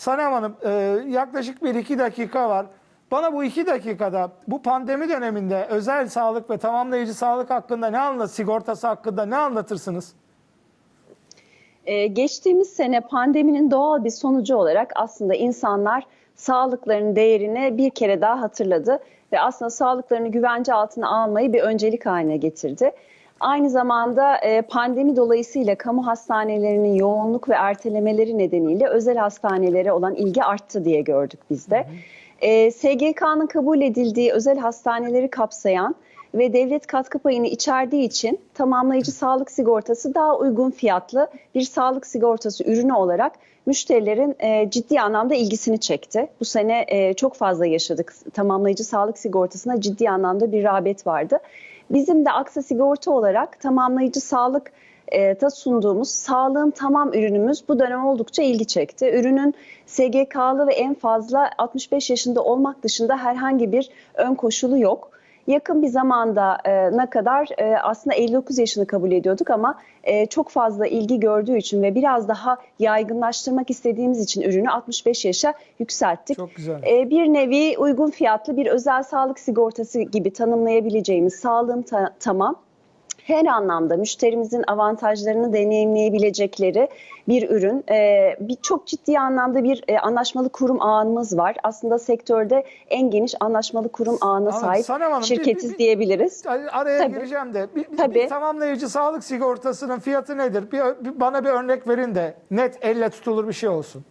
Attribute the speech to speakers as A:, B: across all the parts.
A: Sanem Hanım e, yaklaşık bir iki dakika var. Bana bu iki dakikada bu pandemi döneminde özel sağlık ve tamamlayıcı sağlık hakkında ne anlat, sigortası hakkında ne anlatırsınız?
B: Ee, geçtiğimiz sene pandeminin doğal bir sonucu olarak aslında insanlar sağlıklarının değerini bir kere daha hatırladı ve aslında sağlıklarını güvence altına almayı bir öncelik haline getirdi. Aynı zamanda e, pandemi dolayısıyla kamu hastanelerinin yoğunluk ve ertelemeleri nedeniyle özel hastanelere olan ilgi arttı diye gördük biz de. E, SGK'nın kabul edildiği özel hastaneleri kapsayan ve devlet katkı payını içerdiği için tamamlayıcı sağlık sigortası daha uygun fiyatlı bir sağlık sigortası ürünü olarak müşterilerin e, ciddi anlamda ilgisini çekti. Bu sene e, çok fazla yaşadık. Tamamlayıcı sağlık sigortasına ciddi anlamda bir rağbet vardı. Bizim de Aksa Sigorta olarak tamamlayıcı sağlık e, da sunduğumuz sağlığın tamam ürünümüz bu dönem oldukça ilgi çekti. Ürünün SGK'lı ve en fazla 65 yaşında olmak dışında herhangi bir ön koşulu yok. Yakın bir zamanda e, ne kadar e, aslında 59 yaşını kabul ediyorduk ama e, çok fazla ilgi gördüğü için ve biraz daha yaygınlaştırmak istediğimiz için ürünü 65 yaşa yükselttik.
A: Çok güzel.
B: E, bir nevi uygun fiyatlı bir özel sağlık sigortası gibi tanımlayabileceğimiz sağlığım ta- tamam her anlamda müşterimizin avantajlarını deneyimleyebilecekleri bir ürün. Ee, bir çok ciddi anlamda bir e, anlaşmalı kurum ağımız var. Aslında sektörde en geniş anlaşmalı kurum ağına
A: Anladım.
B: sahip
A: Sanem Hanım, bir-
B: şirketiz
A: bir-
B: diyebiliriz.
A: Araya
B: Tabii.
A: gireceğim de bir, bir-
B: Tabii.
A: bir tamamlayıcı sağlık sigortasının fiyatı nedir? Bir, bir- bana bir örnek verin de net elle tutulur bir şey olsun.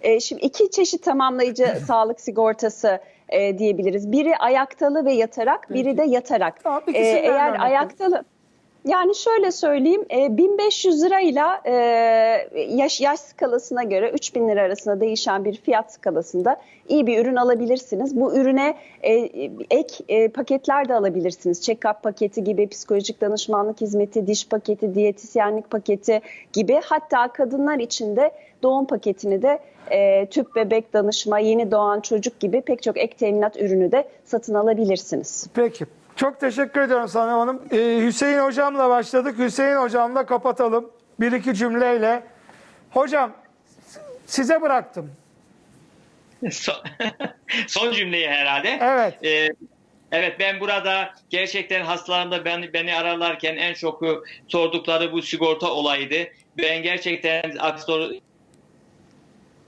B: Ee, şimdi iki çeşit tamamlayıcı sağlık sigortası e, diyebiliriz. Biri ayaktalı ve yatarak, biri de yatarak.
A: Tamam, ikisinden örnek
B: eğer ayaktalı yani şöyle söyleyeyim, e, 1500 lirayla e, yaş yaş skalasına göre 3000 lira arasında değişen bir fiyat skalasında iyi bir ürün alabilirsiniz. Bu ürüne e, ek e, paketler de alabilirsiniz. Check-up paketi gibi, psikolojik danışmanlık hizmeti, diş paketi, diyetisyenlik paketi gibi. Hatta kadınlar için de doğum paketini de e, tüp bebek danışma, yeni doğan çocuk gibi pek çok ek teminat ürünü de satın alabilirsiniz.
A: Peki. Çok teşekkür ediyorum Sanem Hanım. Ee, Hüseyin Hocam'la başladık. Hüseyin Hocam'la kapatalım. Bir iki cümleyle. Hocam size bıraktım.
C: Son, son cümleyi herhalde.
A: Evet.
C: Ee, evet ben burada gerçekten hastalarımda ben, beni ararlarken en çok sordukları bu sigorta olayıydı. Ben gerçekten Aksor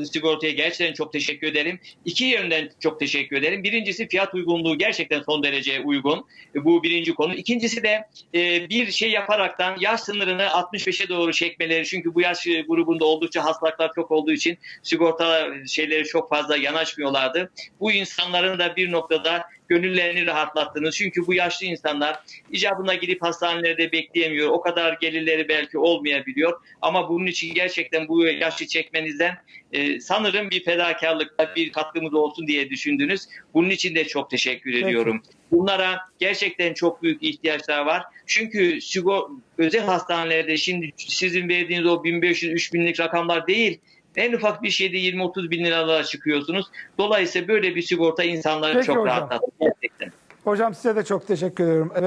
C: sigortaya gerçekten çok teşekkür ederim. İki yönden çok teşekkür ederim. Birincisi fiyat uygunluğu gerçekten son derece uygun. E, Bu birinci konu. İkincisi de e, bir şey yaparaktan yaş sınırını 65'e doğru çekmeleri. Çünkü bu yaş e, grubunda oldukça hastalıklar çok olduğu için sigorta şeyleri çok fazla yanaşmıyorlardı. Bu insanların da bir noktada gönüllerini rahatlattınız. Çünkü bu yaşlı insanlar icabına gidip hastanelerde bekleyemiyor. O kadar gelirleri belki olmayabiliyor. Ama bunun için gerçekten bu yaşı çekmenizden e, sanırım bir fedakarlıkta bir katkımız olsun diye düşündünüz. Bunun için de çok teşekkür
A: Peki.
C: ediyorum. Bunlara gerçekten çok büyük ihtiyaçlar var. Çünkü sigor özel hastanelerde şimdi sizin verdiğiniz o 1500-3000'lik rakamlar değil. En ufak bir şeyde 20-30 bin liralara çıkıyorsunuz. Dolayısıyla böyle bir sigorta insanları
A: Peki
C: çok
A: hocam.
C: rahatlatır.
A: Hocam size de çok teşekkür ediyorum. Evet.